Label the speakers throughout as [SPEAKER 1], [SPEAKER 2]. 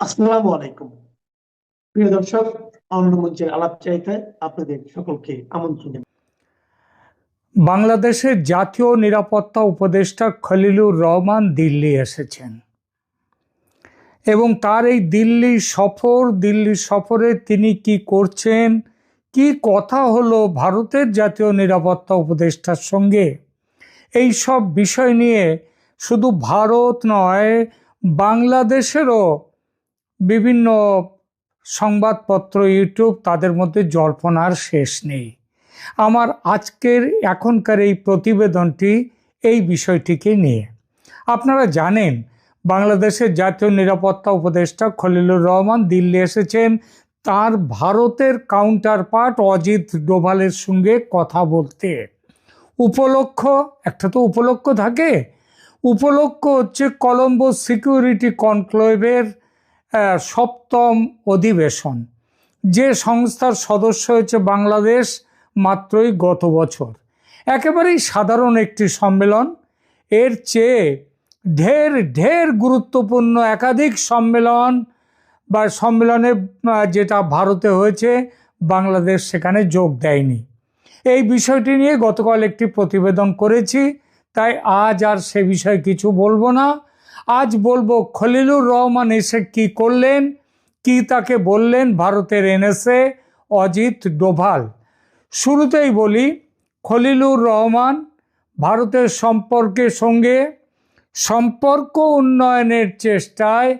[SPEAKER 1] আসসালামু আলাইকুম। প্রিয় দর্শক অন্য মঞ্চের আলাপ আপনাদের সকলকে আমন্ত্রণ
[SPEAKER 2] বাংলাদেশের জাতীয় নিরাপত্তা উপদেষ্টা খলিলুর রহমান দিল্লি এসেছেন। এবং তার এই দিল্লি সফর, দিল্লি সফরে তিনি কি করছেন, কি কথা হলো ভারতের জাতীয় নিরাপত্তা উপদেষ্টার সঙ্গে, এই সব বিষয় নিয়ে শুধু ভারত নয়, বাংলাদেশেরও বিভিন্ন সংবাদপত্র, ইউটিউব তাদের মধ্যে জল্পনার শেষ নেই। আমার আজকের এখনকার এই প্রতিবেদনটি এই বিষয়টিকে নিয়ে। আপনারা জানেন, বাংলাদেশের জাতীয় নিরাপত্তা উপদেষ্টা খলিলুর রহমান দিল্লি এসেছেন। তার ভারতের কাউন্টার পার্ট অজিত ডোভালের সঙ্গে কথা বলতে। উপলক্ষ, একটা তো উপলক্ষ থাকে। উপলক্ষ হচ্ছে কলম্বো সিকিউরিটি কনক্লেভের সপ্তম অধিবেশন। যে সংস্থার সদস্য হয়েছে বাংলাদেশ মাত্রই গত বছর। একেবারেই সাধারণ একটি সম্মেলন। এর চেয়ে ঢের ঢের গুরুত্বপূর্ণ একাধিক সম্মেলন বা সম্মেলনে যেটা ভারতে হয়েছে, বাংলাদেশ সেখানে যোগ দেয়নি। এই বিষয়টি নিয়ে গতকাল একটি প্রতিবেদন করেছি। তাই আজ আর সে বিষয়ে কিছু বলব না। আজ বলব খলিলুর রহমান এসে কি করলেন? কি তাকে বললেন? ভারতের এনএসএ অজিত ডোভাল। শুরুতেই বলি, খলিলুর রহমান ভারতের সম্পর্কের সঙ্গে সম্পর্ক উন্নয়নের চেষ্টায়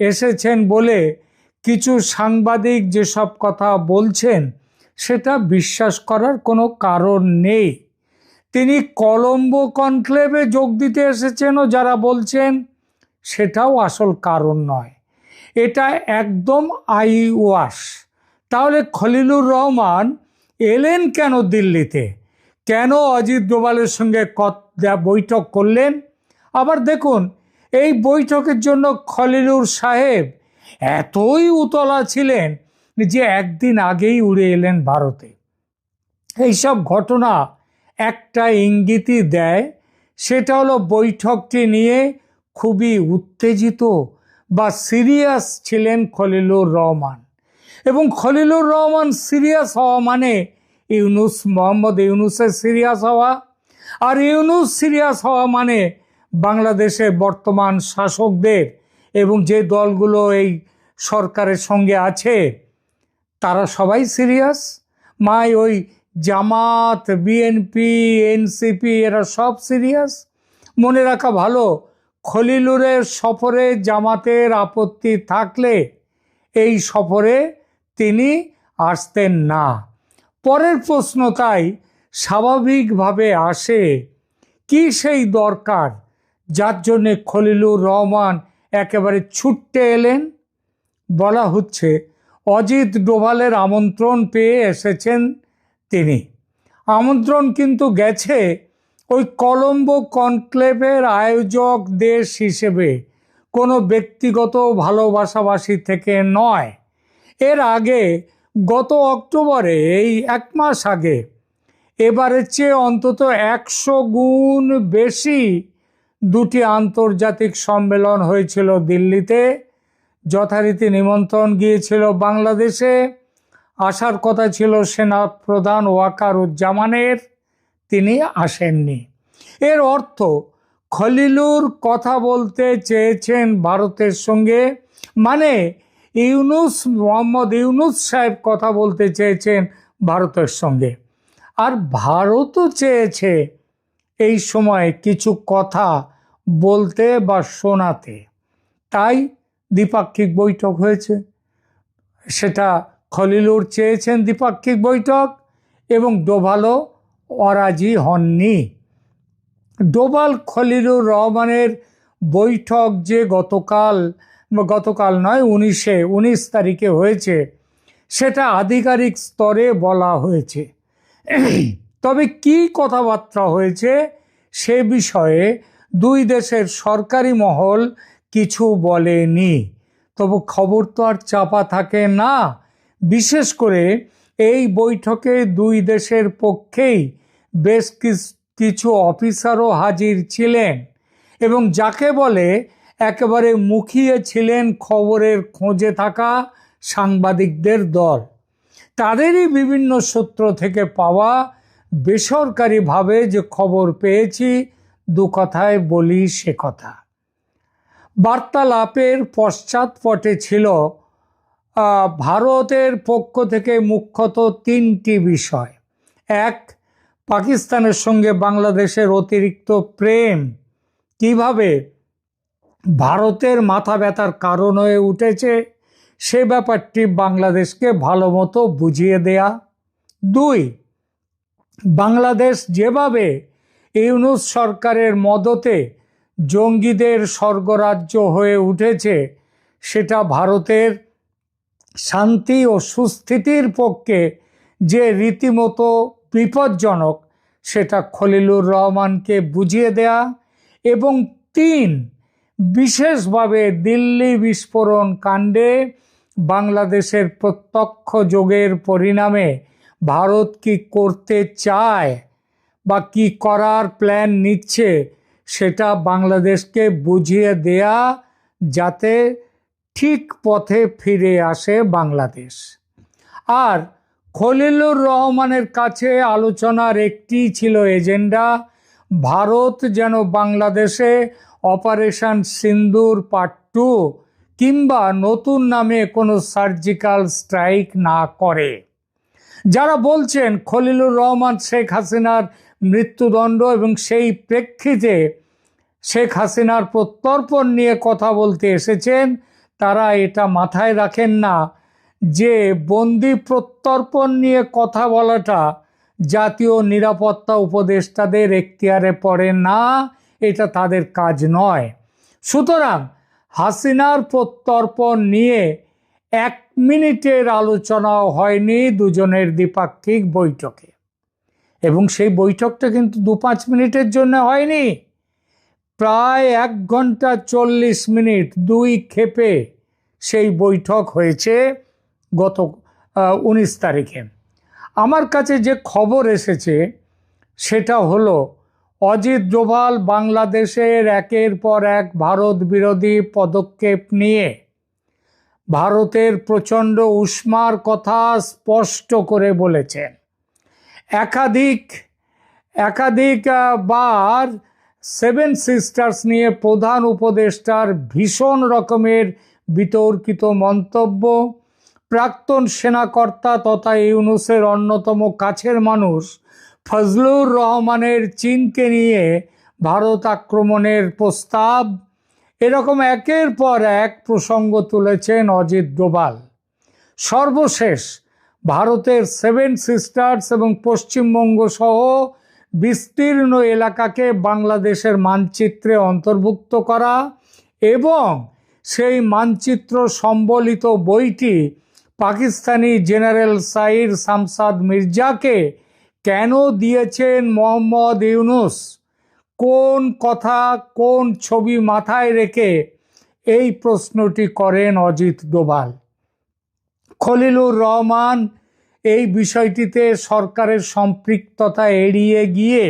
[SPEAKER 2] এসেছেন বলে কিছু সাংবাদিক যেসব কথা বলছেন, সেটা বিশ্বাস করার কোনো কারণ নেই। তিনি কলম্বো কনক্লেভে যোগ দিতে এসেছেনও যারা বলছেন সেটাও আসল কারণ নয়। এটা একদম আই ওয়াশ তাহলে খলিলুর রহমান এলেন কেন দিল্লিতে? কেন অজিত ডোভালের সঙ্গে বৈঠক করলেন? আবার দেখুন, এই বৈঠকের জন্য খলিলুর সাহেব এতই উতলা ছিলেন যে একদিন আগেই উড়ে এলেন ভারতে। এইসব ঘটনা একটা ইঙ্গিতই দেয়, সেটা হলো বৈঠকটি নিয়ে খুবই উত্তেজিত বা সিরিয়াস ছিলেন খলিলুর রহমান। এবং খলিলুর রহমান সিরিয়াস হওয়া মানে ইউনুস, মোহাম্মদ ইউনুসের সিরিয়াস হওয়া। আর ইউনুস সিরিয়াস হওয়া মানে বাংলাদেশে বর্তমান শাসকদের এবং যে দলগুলো এই সরকারের সঙ্গে আছে, তারা সবাই সিরিয়াস। মাই ওই জামাত, বিএনপি, এনসিপি, এরা সব সিরিয়াস। মনে রাখা ভালো খলিলুরের সফরে জামাতের আপত্তি থাকলে এই সফরে তিনি আসতেন না। পরের প্রশ্ন তাই স্বাভাবিকভাবে আসে, কি সেই দরকার যার জন্যে খলিলুর রহমান একেবারে ছুটতে এলেন? বলা হচ্ছে, অজিত ডোভালের আমন্ত্রণ পেয়ে এসেছেন তিনি। আমন্ত্রণ কিন্তু গেছে ওই কলম্বো কনক্লেভের আয়োজক দেশ হিসেবে কোনো ব্যক্তিগত ভালোবাসাবাসী থেকে নয়। এর আগে গত অক্টোবরে, এই এক মাস আগে, এবারের চেয়ে অন্তত একশো গুণ বেশি দুটি আন্তর্জাতিক সম্মেলন হয়েছিল দিল্লিতে। যথারীতি নিমন্ত্রণ গিয়েছিল বাংলাদেশে। আসার কথা ছিল সেনা প্রধান ওয়াকারুজ্জামানের। তিনি আসেননি। এর অর্থ, খলিলুর কথা বলতে চেয়েছেন ভারতের সঙ্গে মানে ইউনুস, মোহাম্মদ ইউনুস সাহেব কথা বলতে চেয়েছেন ভারতের সঙ্গে। আর ভারতও চেয়েছে এই সময় কিছু কথা বলতে বা শোনাতে। তাই দ্বিপাক্ষিক বৈঠক হয়েছে। সেটা খলিলুর চেয়েছেন দ্বিপাক্ষিক বৈঠক এবং ডোভালও অরাজি হননি। ডোবাল খলিলুর রহমানের বৈঠক যে গতকাল গতকাল নয়, উনিশে, উনিশ তারিখে হয়েছে, সেটা আধিকারিক স্তরে বলা হয়েছে। তবে কি কথাবার্তা হয়েছে সে বিষয়ে দুই দেশের সরকারি মহল কিছু বলেনি। তবু খবর তো আর চাপা থাকে না। বিশেষ করে এই বৈঠকে দুই দেশের পক্ষেই বেশ কিছু অফিসারও হাজির ছিলেন এবং যাকে বলে একেবারে মুখিয়ে ছিলেন খবরের খোঁজে থাকা সাংবাদিকদের দল। তাদেরই বিভিন্ন সূত্র থেকে পাওয়া বেসরকারিভাবে যে খবর পেয়েছি, দু কথায় বলি সে কথা। বার্তালাপের পশ্চাৎপটে ছিল ভারতের পক্ষ থেকে মুখ্যত তিনটি বিষয়। এক পাকিস্তানের সঙ্গে বাংলাদেশের অতিরিক্ত প্রেম। কীভাবে ভারতের মাথা ব্যথার কারণ হয়ে উঠেছে, সে ব্যাপারটি বাংলাদেশকে ভালো মতো বুঝিয়ে দেয়া। দুই, বাংলাদেশ যেভাবে ইউনুস সরকারের মদতে জঙ্গিদের স্বর্গরাজ্য হয়ে উঠেছে, সেটা ভারতের শান্তি ও সুস্থিতির পক্ষে যে রীতিমতো বিপজ্জনক, সেটা খলিলুর রহমানকে বুঝিয়ে দেয়া এবং তিন, বিশেষভাবে দিল্লি বিস্ফোরণ কাণ্ডে বাংলাদেশের প্রত্যক্ষ যোগের পরিণামে ভারত কি করতে চায় বা কি করার প্ল্যান নিচ্ছে, সেটা বাংলাদেশকে বুঝিয়ে দেয়া যাতে ঠিক পথে ফিরে আসে বাংলাদেশ। আর খলিলুর রহমানের কাছে আলোচনার একটি ছিল এজেন্ডা। ভারত যেন বাংলাদেশে অপারেশন সিন্দুর পার্ট টু কিংবা নতুন নামে কোনো সার্জিক্যাল স্ট্রাইক না করে। যারা বলছেন খলিলুর রহমান শেখ হাসিনার মৃত্যুদণ্ড এবং সেই প্রেক্ষিতে শেখ হাসিনার প্রত্যর্পণ নিয়ে কথা বলতে এসেছেন, তারা এটা মাথায় রাখেন না। যে বন্দি প্রত্যর্পণ নিয়ে কথা বলাটা জাতীয় নিরাপত্তা উপদেষ্টাদের এখতিয়ারে পড়ে না, এটা তাদের কাজ নয়। সুতরাং হাসিনার প্রত্যর্পণ নিয়ে এক মিনিটের আলোচনাও হয়নি দুজনের দ্বিপাক্ষিক বৈঠকে। এবং সেই বৈঠকটা কিন্তু দু পাঁচ মিনিটের জন্য হয়নি। প্রায় এক ঘণ্টা চল্লিশ মিনিট দুই ক্ষেপে সেই বৈঠক হয়েছে। গত উনিশ তারিখে। আমার কাছে যে খবর এসেছে, সেটা হলো, অজিত ডোভাল বাংলাদেশের একের পর এক ভারত বিরোধী পদক্ষেপ নিয়ে, ভারতের প্রচণ্ড উষ্মার কথা স্পষ্ট করে বলেছেন একাধিক একাধিক বার সেভেন সিস্টার্স নিয়ে প্রধান উপদেষ্টার ভীষণ রকমের বিতর্কিত মন্তব্য প্রাক্তন সেনাকর্তা তথা ইউনুসের অন্যতম কাছের মানুষ ফজলুর রহমানের চীনকে নিয়ে ভারত আক্রমণের প্রস্তাব। এরকম একের পর এক প্রসঙ্গ তুলেছেন অজিত ডোভাল। সর্বশেষ ভারতের সেভেন সিস্টার্স এবং পশ্চিমবঙ্গ সহ বিস্তীর্ণ এলাকাকে বাংলাদেশের মানচিত্রে অন্তর্ভুক্ত করা এবং সেই মানচিত্র সম্বলিত বইটি পাকিস্তানি জেনারেল সাইর শামসাদ মির্জাকে কেন দিয়েছেন মোহাম্মদ ইউনুস? কোন কথা, কোন ছবি মাথায় রেখে এই প্রশ্নটি করেন অজিত ডোভাল? খলিলুর রহমান এই বিষয়টিতে সরকারের সম্পৃক্ততা এড়িয়ে গিয়ে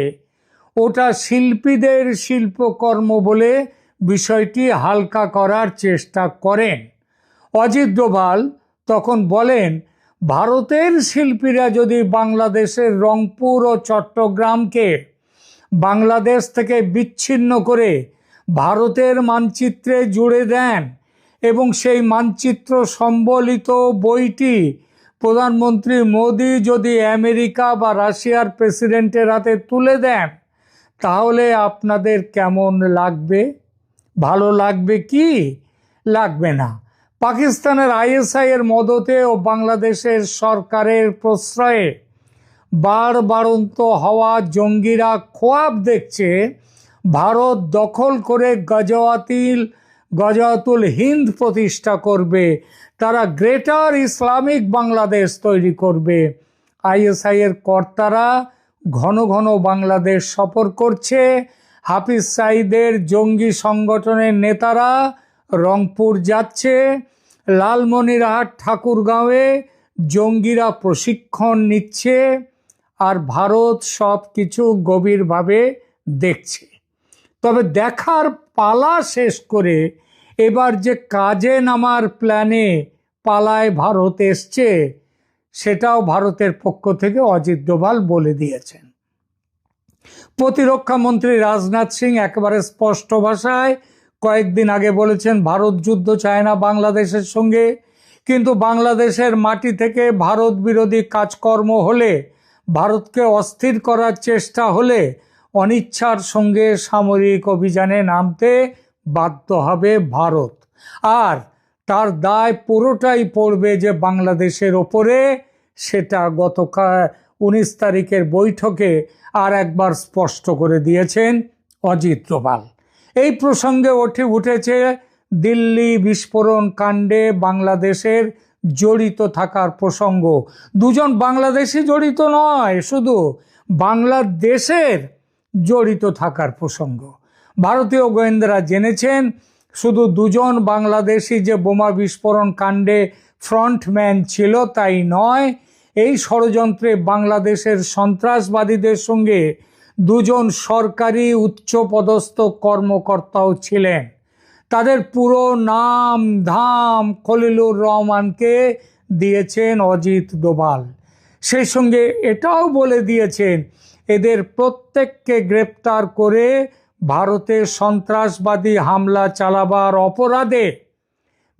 [SPEAKER 2] ওটা শিল্পীদের শিল্পকর্ম বলে বিষয়টি হালকা করার চেষ্টা করেন। অজিত ডোভাল তখন বলেন, ভারতের শিল্পীরা যদি বাংলাদেশের রংপুর ও চট্টগ্রামকে বাংলাদেশ থেকে বিচ্ছিন্ন করে ভারতের মানচিত্রে জুড়ে দেন এবং সেই মানচিত্র সম্বলিত বইটি প্রধানমন্ত্রী মোদি যদি আমেরিকা বা রাশিয়ার প্রেসিডেন্টের হাতে তুলে দেন, তাহলে আপনাদের কেমন লাগবে? ভালো লাগবে কি? লাগবে না। পাকিস্তানের আইএসআই এর মদতে ও বাংলাদেশের সরকারের প্রশ্রয়ে বাড়বাড়ন্ত হওয়া জঙ্গিরা খোয়াব দেখছে, ভারত দখল করে গজওয়াতিল, গজওয়াতুল হিন্দ প্রতিষ্ঠা করবে, তারা গ্রেটার ইসলামিক বাংলাদেশ তৈরি করবে। আইএসআই এর কর্তারা ঘন ঘন বাংলাদেশ সফর করছে। হাফিজ সাইদের জঙ্গি সংগঠনের নেতারা রংপুর যাচ্ছে। লালমনিরহাট ঠাকুরগাঁওয়ে জঙ্গিরা প্রশিক্ষণ নিচ্ছে আর ভারত সব কিছু গভীরভাবে দেখছে। তবে দেখার পালা শেষ করে এবার যে কাজে নামার প্ল্যানে পালায় ভারত এসছে, সেটাও ভারতের পক্ষ থেকে অজিত ডোভাল বলে দিয়েছেন। প্রতিরক্ষা মন্ত্রী রাজনাথ সিং একেবারে স্পষ্ট ভাষায় কয়েকদিন আগে বলেছেন, ভারত যুদ্ধ চায় না বাংলাদেশের সঙ্গে। কিন্তু বাংলাদেশের মাটি থেকে ভারত বিরোধী কাজকর্ম হলে, ভারতকে অস্থির করার চেষ্টা হলে, অনিচ্ছার সঙ্গে সামরিক অভিযানে নামতে বাধ্য হবে ভারত। আর তার দায় পুরোটাই পড়বে যে বাংলাদেশের ওপরে, সেটা গতকাল উনিশ তারিখের বৈঠকে আর একবার স্পষ্ট করে দিয়েছেন অজিত ডোভাল এই প্রসঙ্গে ওঠে উঠেছে দিল্লি বিস্ফোরণ কাণ্ডে বাংলাদেশের জড়িত থাকার প্রসঙ্গ। দুজন বাংলাদেশি জড়িত নয়, শুধু বাংলাদেশের জড়িত থাকার প্রসঙ্গ। ভারতীয় গোয়েন্দারা জেনেছেন, শুধু দুজন বাংলাদেশি যে বোমা বিস্ফোরণ কাণ্ডে ফ্রন্টম্যান ছিল তাই নয়, এই ষড়যন্ত্রে বাংলাদেশের সন্ত্রাসবাদীদের সঙ্গে দুজন সরকারি উচ্চপদস্থ কর্মকর্তাও ছিলেন। তাদের পুরো নাম ধাম খলিলুর রহমানকে দিয়েছেন অজিত ডোভাল। সেই সঙ্গে এটাও বলে দিয়েছেন, এদের প্রত্যেককে গ্রেপ্তার করে ভারতে সন্ত্রাসবাদী হামলা চালাবার অপরাধে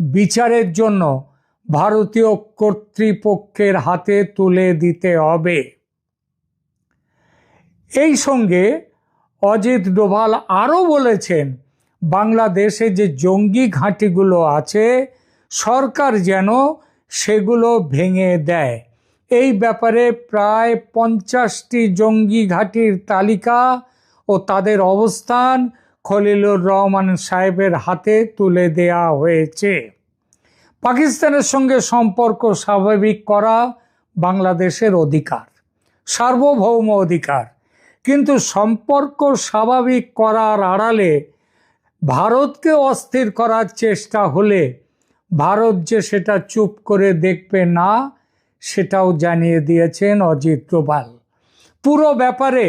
[SPEAKER 2] বিচারের জন্য ভারতীয় কর্তৃপক্ষের হাতে তুলে দিতে হবে। এই সঙ্গে অজিত ডোভাল আরও বলেছেন, বাংলাদেশে যে জঙ্গি ঘাঁটিগুলো আছে, সরকার যেন সেগুলো ভেঙে দেয়। এই ব্যাপারে প্রায় পঞ্চাশটি জঙ্গি ঘাঁটির তালিকা ও তাদের অবস্থান খলিলুর রহমান সাহেবের হাতে তুলে দেয়া হয়েছে। পাকিস্তানের সঙ্গে সম্পর্ক স্বাভাবিক করা বাংলাদেশের অধিকার, সার্বভৌম অধিকার। কিন্তু সম্পর্ক স্বাভাবিক করার আড়ালে ভারতকে অস্থির করার চেষ্টা হলে ভারত যে সেটা চুপ করে দেখবে না, সেটাও জানিয়ে দিয়েছেন অজিত ডোভাল। পুরো ব্যাপারে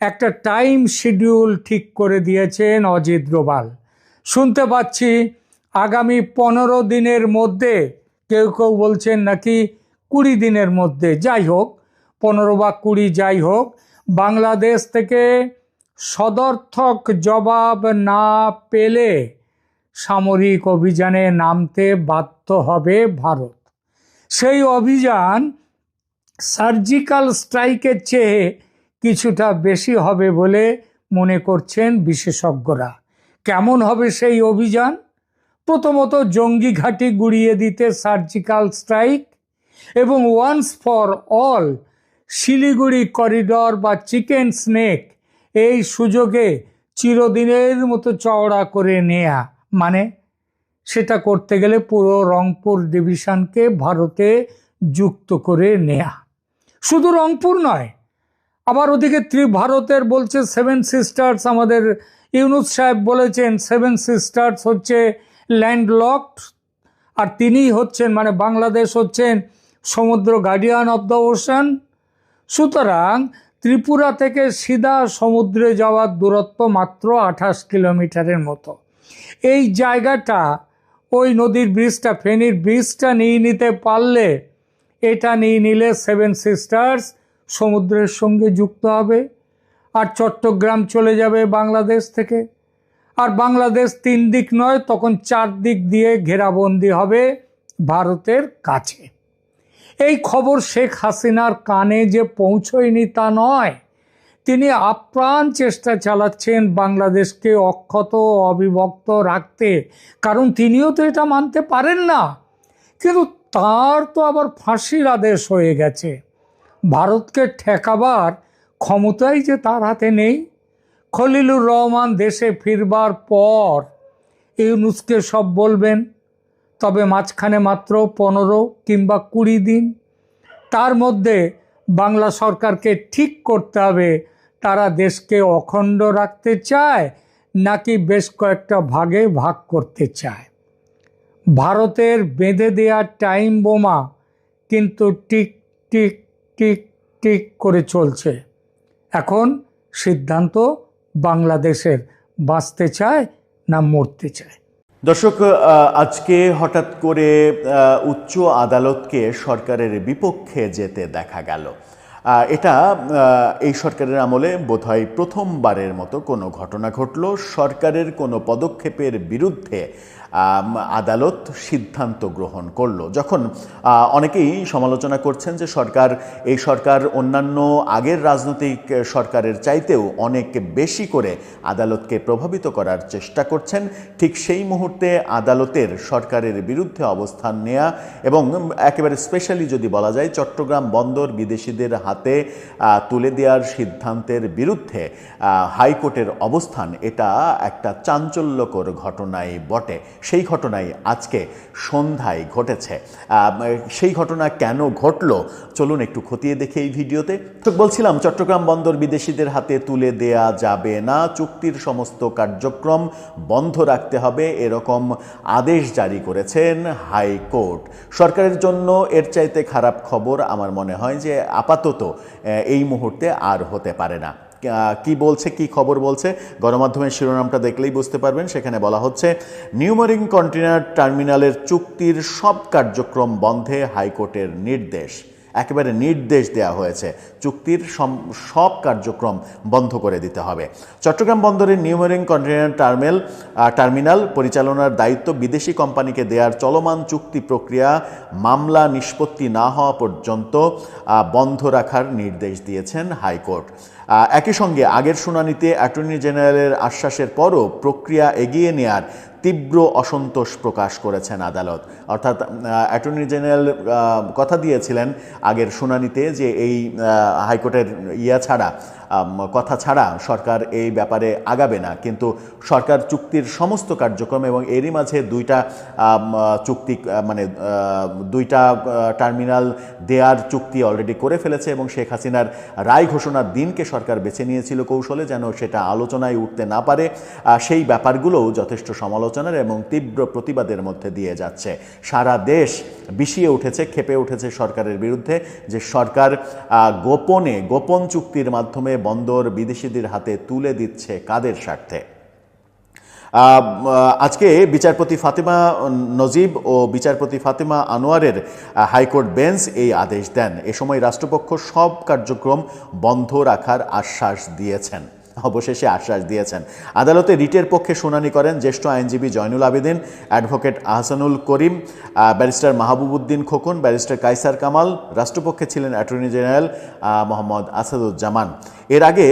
[SPEAKER 2] একটা টাইম শিডিউল ঠিক করে দিয়েছেন অজিত ডোভাল। শুনতে পাচ্ছি আগামী পনেরো দিনের মধ্যে, কেউ কেউ বলছেন নাকি কুড়ি দিনের মধ্যে। যাই হোক, পনেরো বা কুড়ি যাই হোক বাংলাদেশ থেকে সদর্থক জবাব না পেলে সামরিক অভিযানে নামতে বাধ্য হবে ভারত। সেই অভিযান সার্জিক্যাল স্ট্রাইকের চেয়ে কিছুটা বেশি হবে বলে মনে করছেন বিশেষজ্ঞরা। কেমন হবে সেই অভিযান? প্রথমত জঙ্গি ঘাঁটি গুড়িয়ে দিতে সার্জিক্যাল স্ট্রাইক এবং once for all Siliguri corridor বা চিকেন স্নেক এই সুযোগে চিরদিনের মতো চওড়া করে নেয়া। মানে সেটা করতে গেলে পুরো রংপুর ডিভিশনকে ভারতে যুক্ত করে নেয়া। শুধু রংপুর নয়, আবার ওদিকে ত্রি ভারতের বলছে সেভেন সিস্টার্স আমাদের ইউনুস সাহেব বলেছেন সেভেন সিস্টার্স হচ্ছে ল্যান্ডলকড, আর তিনিই হচ্ছেন মানে বাংলাদেশ হচ্ছেন সমুদ্র গার্ডিয়ান অফ দ্য ওশান সুতরাং ত্রিপুরা থেকে সিধা সমুদ্রে যাওয়ার দূরত্ব মাত্র আঠাশ কিলোমিটারের মতো। এই জায়গাটা, ওই নদীর ব্রিজটা, ফেনীর ব্রিজটা নিয়ে নিতে পারলে এটা নিয়ে নিলে সেভেন সিস্টার্স সমুদ্রের সঙ্গে যুক্ত হবে আর চট্টগ্রাম চলে যাবে বাংলাদেশ থেকে। আর বাংলাদেশ তিন দিক নয়, তখন চার দিক দিয়ে ঘেরাবন্দি হবে ভারতের কাছে। এই খবর শেখ হাসিনার কানে যে পৌঁছয়নি তা নয়। তিনি আপ্রাণ চেষ্টা চালাচ্ছেন বাংলাদেশকে অক্ষত অবিভক্ত রাখতে। কারণ তিনিও তো এটা মানতে পারেন না। কিন্তু তার তো আবার ফাঁসির আদেশ হয়ে গেছে। ভারতকে ঠেকাবার ক্ষমতাই যে তার হাতে নেই। খলিলুর রহমান দেশে ফিরবার পর ইউনুসকে সব বলবেন তবে মাঝখানে মাত্র পনেরো কিংবা কুড়ি দিন। তার মধ্যে বাংলা সরকারকে ঠিক করতে হবে, তারা দেশকে অখণ্ড রাখতে চায় নাকি বেশ কয়েকটা ভাগে ভাগ করতে চায়। ভারতের বেঁধে দেওয়া টাইম বোমা কিন্তু টিক টিক টিক টিক করে চলছে। এখন সিদ্ধান্ত বাংলাদেশের, বাঁচতে চায় না মরতে চায়?
[SPEAKER 3] দর্শক আজকে হঠাৎ করে উচ্চ আদালতকে সরকারের বিপক্ষে যেতে দেখা গেল। এটা এই সরকারের আমলে বোধহয় প্রথমবারের মতো কোনো ঘটনা ঘটল। সরকারের কোনো পদক্ষেপের বিরুদ্ধে আদালত সিদ্ধান্ত গ্রহণ করল। যখন অনেকেই সমালোচনা করছেন যে সরকার, এই সরকার অন্যান্য আগের রাজনৈতিক সরকারের চাইতেও অনেক বেশি করে আদালতকে প্রভাবিত করার চেষ্টা করছেন। ঠিক সেই মুহূর্তে আদালতের সরকারের বিরুদ্ধে অবস্থান নেয়া এবং একেবারে স্পেশালি যদি বলা যায়, চট্টগ্রাম বন্দর বিদেশিদের হাতে তুলে দেওয়ার সিদ্ধান্তের বিরুদ্ধে হাইকোর্টের অবস্থান, এটা একটা চাঞ্চল্যকর ঘটনাই বটে। সেই ঘটনাই আজকে সন্ধ্যায় ঘটেছে। সেই ঘটনা কেন ঘটলো? চলুন একটু খতিয়ে দেখে এই ভিডিওতে। তো বলছিলাম, চট্টগ্রাম বন্দর বিদেশিদের হাতে তুলে দেয়া যাবে না। চুক্তির সমস্ত কার্যক্রম বন্ধ রাখতে হবে, এরকম আদেশ জারি করেছেন হাইকোর্ট। সরকারের জন্য এর চাইতে খারাপ খবর আমার মনে হয় যে আপাতত এই মুহূর্তে আর হতে পারে না। কি বলছে কি খবর বলছে গণমাধ্যমের শিরোনামটা দেখলেই বুঝতে পারবেন। সেখানে বলা হচ্ছে নিউমারিং কন্টেনার টার্মিনালের চুক্তির সব কার্যক্রম বন্ধে হাইকোর্টের নির্দেশ। একেবারে নির্দেশ দেওয়া হয়েছে চুক্তির সব কার্যক্রম বন্ধ করে দিতে হবে। চট্টগ্রাম বন্দরের new mooring container terminal uh, terminal পরিচালনার দায়িত্ব বিদেশি কোম্পানিকে দেওয়ার চলমান চুক্তি প্রক্রিয়া মামলা নিষ্পত্তি না হওয়া পর্যন্ত বন্ধ রাখার নির্দেশ দিয়েছেন হাইকোর্ট। একই সঙ্গে আগের শুনানিতে অ্যাটর্নি জেনারেলের আশ্বাসের পরও প্রক্রিয়া এগিয়ে নেয়ার তীব্র অসন্তোষ প্রকাশ করেছেন আদালত। অর্থাৎ অ্যাটর্নি জেনারেল কথা দিয়েছিলেন আগের শুনানিতে যে এই হাইকোর্টের ইয়া ছাড়া কথা ছাড়া সরকার এই ব্যাপারে আগাবে না। কিন্তু সরকার চুক্তির সমস্ত কার্যক্রম এবং এরই মাঝে দুইটা চুক্তি মানে দুইটা টার্মিনাল দেয়ার চুক্তি অলরেডি করে ফেলেছে এবং শেখ হাসিনার রায় ঘোষণার দিনকে সরকার বেছে নিয়েছিল কৌশলে যেন সেটা আলোচনায় উঠতে না পারে। সেই ব্যাপারগুলোও যথেষ্ট সমালোচনার এবং তীব্র প্রতিবাদের মধ্যে দিয়ে যাচ্ছে। সারা দেশ বিষিয়ে উঠেছে ক্ষেপে উঠেছে সরকারের বিরুদ্ধে যে সরকার গোপনে, গোপন চুক্তির মাধ্যমে বন্দর বিদেশিদের হাতে তুলে দিচ্ছে কাদের স্বার্থে? আজকে বিচারপতি ফাতেমা নজিব ও বিচারপতি ফাতেমা আনোয়ারের হাইকোর্ট বেঞ্চ এই আদেশ দেন। এ সময় রাষ্ট্রপক্ষ সব কার্যক্রম বন্ধ রাখার আশ্বাস দিয়েছেন। অবশেষে আশ্বাস দিয়েছেন। আদালতে রিটের পক্ষে শুনানি করেন জ্যেষ্ঠ আইনজীবী Zainul Abedin, advocate Ahsanul Karim barrister Mahbubuddin Khokon, barrister Kaiser Kamal, রাষ্ট্রপক্ষে ছিলেন অ্যাটর্নি জেনারেল মোহাম্মদ আসাদুজ্জামান। এর আগে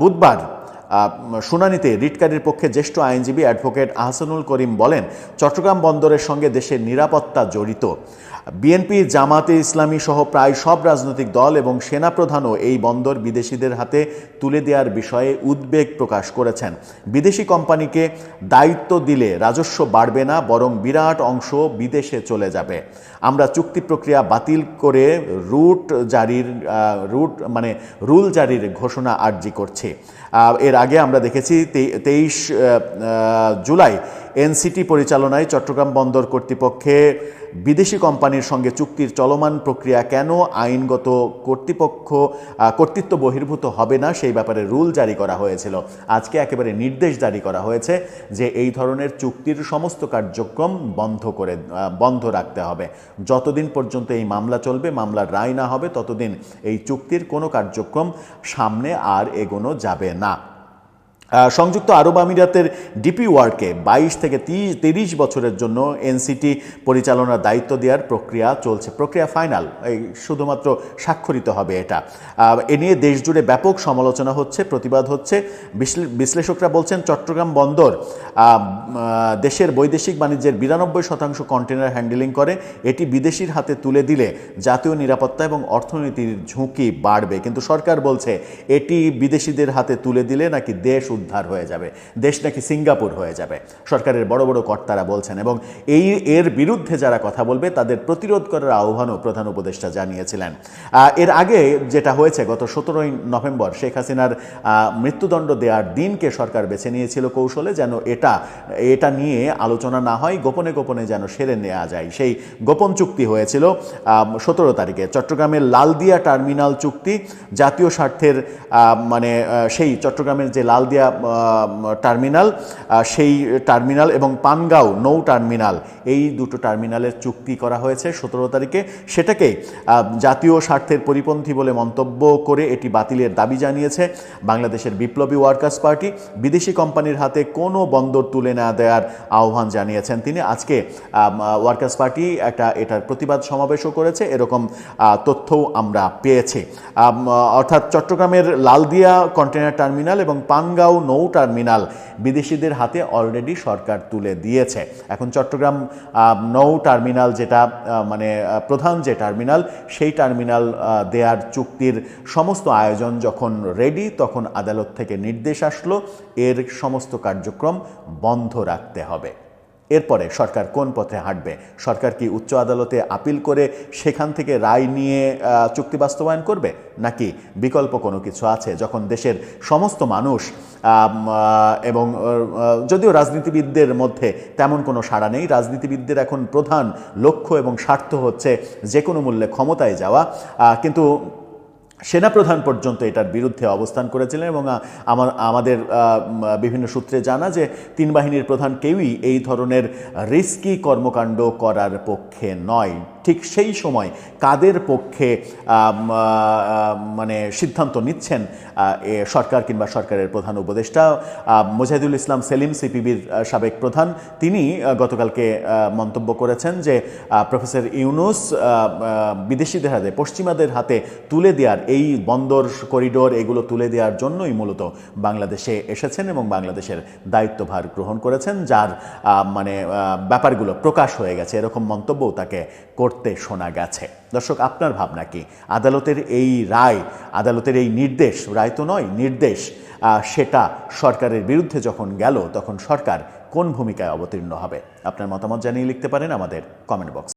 [SPEAKER 3] বুধবার শুনানিতে রিটকারীর পক্ষে জ্যেষ্ঠ আইনজীবী অ্যাডভোকেট আহসানুল করিম বলেন, চট্টগ্রাম বন্দরের সঙ্গে দেশের নিরাপত্তা জড়িত। বিএনপি জামাতে ইসলামী সহ প্রায় সব রাজনৈতিক দল এবং সেনাপ্রধানও এই বন্দর বিদেশিদের হাতে তুলে দেওয়ার বিষয়ে উদ্বেগ প্রকাশ করেছেন। বিদেশি কোম্পানিকে দায়িত্ব দিলে রাজস্ব বাড়বে না, বরং বিরাট অংশ বিদেশে চলে যাবে। আমরা চুক্তি প্রক্রিয়া বাতিল করে রুট জারির রুট মানে রুল জারির ঘোষণা আর্জি করছি। এর আগে আমরা দেখেছি তেইশ জুলাই এনসিটি পরিচালনায় চট্টগ্রাম বন্দর কর্তৃপক্ষে বিদেশি কোম্পানির সঙ্গে চুক্তির চলমান প্রক্রিয়া কেন আইনগত কর্তৃপক্ষ কর্তৃত্ব বহির্ভূত হবে না সেই ব্যাপারে রুল জারি করা হয়েছিল। আজকে একেবারে নির্দেশ জারি করা হয়েছে যে এই ধরনের চুক্তির সমস্ত কার্যক্রম বন্ধ করে বন্ধ রাখতে হবে। যতদিন পর্যন্ত এই মামলা চলবে, মামলার রায় না হবে, ততদিন এই চুক্তির কোনো কার্যক্রম সামনে আর এগোনো যাবে না। সংযুক্ত আরব আমিরাতের ডিপি ওয়ার্কে বাইশ থেকে তিরিশ বছরের জন্য এনসিটি পরিচালনার দায়িত্ব দেওয়ার প্রক্রিয়া চলছে। প্রক্রিয়া ফাইনাল, এই শুধুমাত্র স্বাক্ষরিত হবে এটা। এ নিয়ে দেশজুড়ে ব্যাপক সমালোচনা হচ্ছে, প্রতিবাদ হচ্ছে। বিশ্লেষকরা বলছেন, চট্টগ্রাম বন্দর দেশের বৈদেশিক বাণিজ্যের বিরানব্বই শতাংশ কন্টেনার হ্যান্ডেলিং করে। এটি বিদেশির হাতে তুলে দিলে জাতীয় নিরাপত্তা এবং অর্থনীতির ঝুঁকি বাড়বে। কিন্তু সরকার বলছে, এটি বিদেশিদের হাতে তুলে দিলে নাকি দেশ উদ্ধার হয়ে যাবে। দেশ নাকি সিঙ্গাপুর হয়ে যাবে। সরকারের বড় বড় কর্তারা বলছেন এবং এই এর বিরুদ্ধে যারা কথা বলবে, তাদের প্রতিরোধ করার আহ্বানও প্রধান উপদেষ্টা জানিয়েছিলেন। এর আগে যেটা হয়েছে, গত সতেরোই নভেম্বর শেখ হাসিনার মৃত্যুদণ্ড দেওয়ার দিনকে সরকার বেছে নিয়েছিল কৌশলে যেন এটা এটা নিয়ে আলোচনা না হয়, গোপনে গোপনে যেন সেরে নেওয়া যায়। সেই গোপন চুক্তি হয়েছিল সতেরো তারিখে। চট্টগ্রামের লালদিয়া টার্মিনাল চুক্তি জাতীয় স্বার্থের মানে সেই চট্টগ্রামের যে লালদিয়া আহ, টার্মিনাল সেই টার্মিনাল এবং পানগাঁও নৌ টার্মিনাল এই দুটো টার্মিনালের চুক্তি করা হয়েছে সতেরো তারিখে। সেটাকে জাতীয় স্বার্থের পরিপন্থী বলে মন্তব্য করে এটি বাতিলের দাবি জানিয়েছে বাংলাদেশের বিপ্লবী ওয়ার্কার্স পার্টি। বিদেশি কোম্পানির হাতে কোনো বন্দর তুলে না দেওয়ার আহ্বান জানিয়েছেন তিনি। আজকে ওয়ার্কার্স পার্টি একটা এটার প্রতিবাদ সমাবেশও করেছে। এরকম তথ্যও আমরা পেয়েছি। অর্থাৎ চট্টগ্রামের লালদিয়া কন্টেনার টার্মিনাল এবং পানগাঁও নৌ টার্মিনাল। বিদেশিদের হাতে অলরেডি সরকার তুলে দিয়েছে। এখন চট্টগ্রাম নৌ টার্মিনাল যেটা মানে প্রধান যে টার্মিনাল, সেই টার্মিনাল দেয়ার চুক্তির সমস্ত আয়োজন যখন রেডি তখন আদালত থেকে নির্দেশ আসলো, এর সমস্ত কার্যক্রম বন্ধ রাখতে হবে। এরপরে সরকার কোন পথে হাঁটবে? সরকার কি উচ্চ আদালতে আপিল করে সেখান থেকে রায় নিয়ে চুক্তি বাস্তবায়ন করবে? নাকি বিকল্প কোনো কিছু আছে? যখন দেশের সমস্ত মানুষ এবং যদিও রাজনীতিবিদদের মধ্যে তেমন কোনো সাড়া নেই, রাজনীতিবিদদের এখন প্রধান লক্ষ্য এবং স্বার্থ হচ্ছে যে কোনো মূল্যে ক্ষমতায় যাওয়া কিন্তু সেনাপ্রধান পর্যন্ত এটার বিরুদ্ধে অবস্থান করেছিলেন এবং আমার, আমাদের বিভিন্ন সূত্রে জানা যে তিন বাহিনীর প্রধান কেউই এই ধরনের রিস্কি কর্মকাণ্ড করার পক্ষে নয়। ঠিক সেই সময় কাদের পক্ষে মানে সিদ্ধান্ত নিচ্ছেন সরকার কিংবা সরকারের প্রধান উপদেষ্টা? মুজাহিদুল ইসলাম সেলিম, সিপিবির সাবেক প্রধান, তিনি গতকালকে মন্তব্য করেছেন যে প্রফেসর ইউনুস বিদেশিদের হাতে, পশ্চিমাদের হাতে তুলে দেওয়ার, এই বন্দর করিডোর, এগুলো তুলে দেওয়ার জন্যই মূলত বাংলাদেশে এসেছেন এবং বাংলাদেশের দায়িত্বভার গ্রহণ করেছেন, যার মানে ব্যাপারগুলো প্রকাশ হয়ে গেছে। এরকম মন্তব্যও তাকে করতে শোনা গেছে। দর্শক, আপনার ভাবনা কি? আদালতের এই রায়, আদালতের এই নির্দেশ, রায় তো নয়, নির্দেশ সেটা সরকারের বিরুদ্ধে যখন গেল, তখন সরকার কোন ভূমিকায় অবতীর্ণ হবে? আপনার মতামত জানিয়ে লিখতে পারেন আমাদের কমেন্ট বক্স